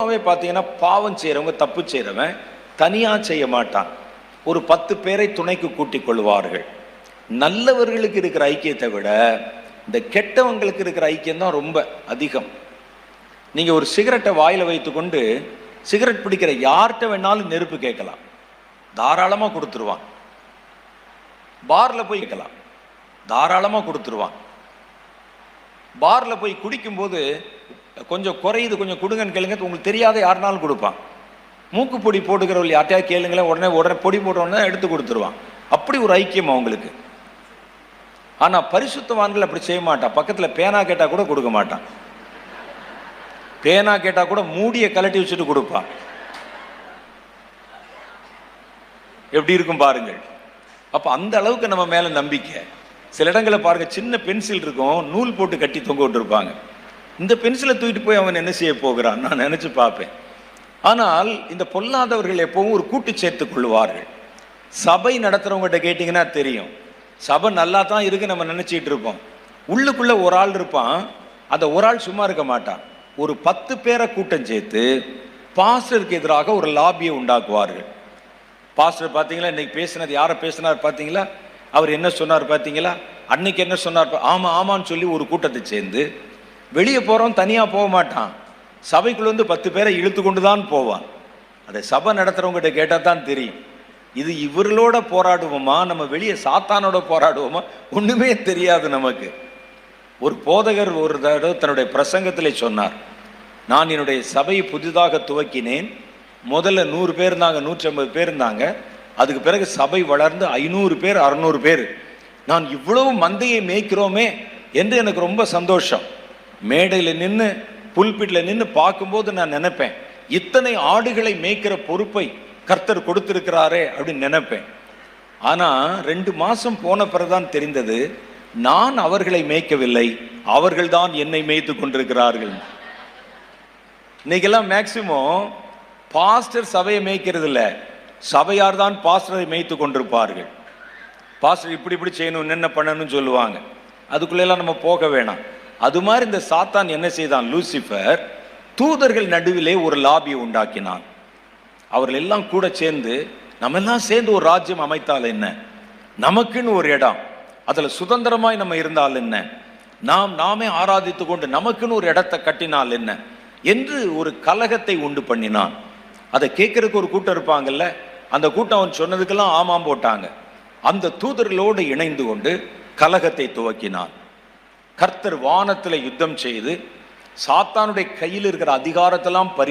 பொதுவாகவே பார்த்தீங்கன்னா பாவம் செய்கிறவங்க தப்பு செய்கிறவன் தனியாக செய்ய மாட்டான். ஒரு பத்து பேரை துணைக்கு கூட்டிக் கொள்வார்கள். நல்லவர்களுக்கு இருக்கிற ஐக்கியத்தை விட இந்த கெட்டவங்களுக்கு இருக்கிற ஐக்கியம் தான் ரொம்ப அதிகம். நீங்கள் ஒரு சிகரெட்டை வாயில் வைத்துக்கொண்டு சிகரெட் பிடிக்கிற யார்கிட்ட வேணாலும் நெருப்பு கேட்கலாம். தாராளமாக கொடுத்துருவான். பாரில் போய் கேட்கலாம். தாராளமாக கொடுத்துருவான். பாரில் போய் குடிக்கும்போது கொஞ்சம் குறையுது கொஞ்சம் கொடுங்கன்னு கேளுங்க. உங்களுக்கு தெரியாத யாருனாலும் கொடுப்பான். மூக்கு பொடி போட்டுக்கிறவள் யார்ட்டையா கேளுங்களேன். உடனே உடனே பொடி போட்டோடனே எடுத்து கொடுத்துருவான். அப்படி ஒரு ஐக்கியம் அவங்களுக்கு. ஆனால் பரிசுத்தவான்கள் அப்படி செய்ய மாட்டான். பக்கத்தில் பேனா கேட்டால் கூட கொடுக்க மாட்டான். பேனா கேட்டால் கூட மூடியை கலட்டி வச்சுட்டு கொடுப்பான். எப்படி இருக்கும் பாருங்கள். அப்போ அந்த அளவுக்கு நம்ம மேலே நம்பிக்கை. சில இடங்களில் பாருங்க சின்ன பென்சில் இருக்கும். நூல் போட்டு கட்டி தொங்க விட்டுருப்பாங்க. இந்த பென்சிலை தூக்கிட்டு போய் அவன் என்ன செய்ய போகிறான்? நான் நினச்சி பார்ப்பேன். ஆனால் இந்த பொல்லாதவர்கள் எப்பவும் ஒரு கூட்டு சேர்த்து கொள்வார்கள் சபை நடத்துகிறவங்ககிட்ட கேட்டிங்கன்னா தெரியும். சபை நல்லா தான் இருக்கு நம்ம நினச்சிட்டு இருப்போம். உள்ளுக்குள்ளே ஒரு ஆள் இருப்பான். அந்த ஒரு ஆள் சும்மா இருக்க மாட்டான். ஒரு பத்து பேரை கூட்டம் சேர்த்து பாஸ்டருக்கு எதிராக ஒரு லாபியை உண்டாக்குவார்கள். பாஸ்டர் பார்த்தீங்களா? இன்றைக்கி பேசினது யாரை பேசினார் பார்த்தீங்களா? அவர் என்ன சொன்னார் பார்த்தீங்களா? அன்னைக்கு என்ன சொன்னார் ஆமாம் ஆமான்னு சொல்லி ஒரு கூட்டத்தை சேர்ந்து வெளியே போகிறோம் தனியாக போக மாட்டான். சபைக்குள்ள வந்து பத்து பேரை இழுத்து கொண்டு தான் போவான். அதை சபை நடத்துகிறவங்ககிட்ட கேட்டால் தான் தெரியும். இது இவர்களோட போராடுவோமா? நம்ம வெளியே சாத்தானோட போராடுவோமா? ஒன்றுமே தெரியாது நமக்கு. ஒரு போதகர் ஒரு தடவை தன்னுடைய பிரசங்கத்தில் சொன்னார் நான் என்னுடைய சபையை புதிதாக துவக்கினேன். முதல்ல நூறு பேர் இருந்தாங்க நூற்றி ஐம்பது பேர் இருந்தாங்க. அதுக்கு பிறகு சபை வளர்ந்து ஐநூறு பேர் அறநூறு பேர். நான் இவ்வளவு மந்தையை மேய்க்கிறோமே? என்று எனக்கு ரொம்ப சந்தோஷம். மேடையில் நின்று புல்பிட்டில் நின்று பார்க்கும்போது நான் நினைப்பேன் இத்தனை ஆடுகளை மேய்க்கிற பொறுப்பை கர்த்தர் கொடுத்திருக்கிறாரே அப்படின்னு நினைப்பேன். ஆனால் ரெண்டு மாதம் போன பிறகுதான் தெரிந்தது நான் அவர்களை மேய்க்கவில்லை அவர்கள்தான் என்னை மேய்த்து கொண்டிருக்கிறார்கள். இன்னைக்கெல்லாம் மேக்சிமம் பாஸ்டர் சபையை மேய்க்கிறது இல்லை சபையார் தான் பாஸ்டரை மேய்த்து கொண்டிருப்பார்கள். பாஸ்டர் இப்படி இப்படி செய்யணும் என்ன பண்ணணும்னு சொல்லுவாங்க. அதுக்குள்ளெல்லாம் நம்ம போக வேணாம். அது மாதிரி இந்த சாத்தான் என்ன செய்தான்? லூசிஃபர் தூதர்கள் நடுவிலே ஒரு லாபியை உண்டாக்கினான். அவர்கள் எல்லாம் கூட சேர்ந்து நம்ம எல்லாம் சேர்ந்து ஒரு ராஜ்யம் அமைத்தால் என்ன? நமக்குன்னு ஒரு இடம். அதில் சுதந்திரமாய் நம்ம இருந்தால் என்ன? நாம் நாமே ஆராதித்து கொண்டு நமக்குன்னு ஒரு இடத்தை கட்டினால் என்ன? என்று ஒரு கலகத்தை உண்டு பண்ணினான். அதை கேட்கறதுக்கு ஒரு கூட்டம் இருப்பாங்கல்ல? அந்த கூட்டம் அவன் சொன்னதுக்கெல்லாம் ஆமாம் போட்டாங்க. அந்த தூதர்களோடு இணைந்து கொண்டு கலகத்தை துவக்கினான். கர்த்தர் வானத்தில் யுத்தம் செய்து சாத்தானுடைய கையில் இருக்கிற அதிகாரத்தெல்லாம் பறி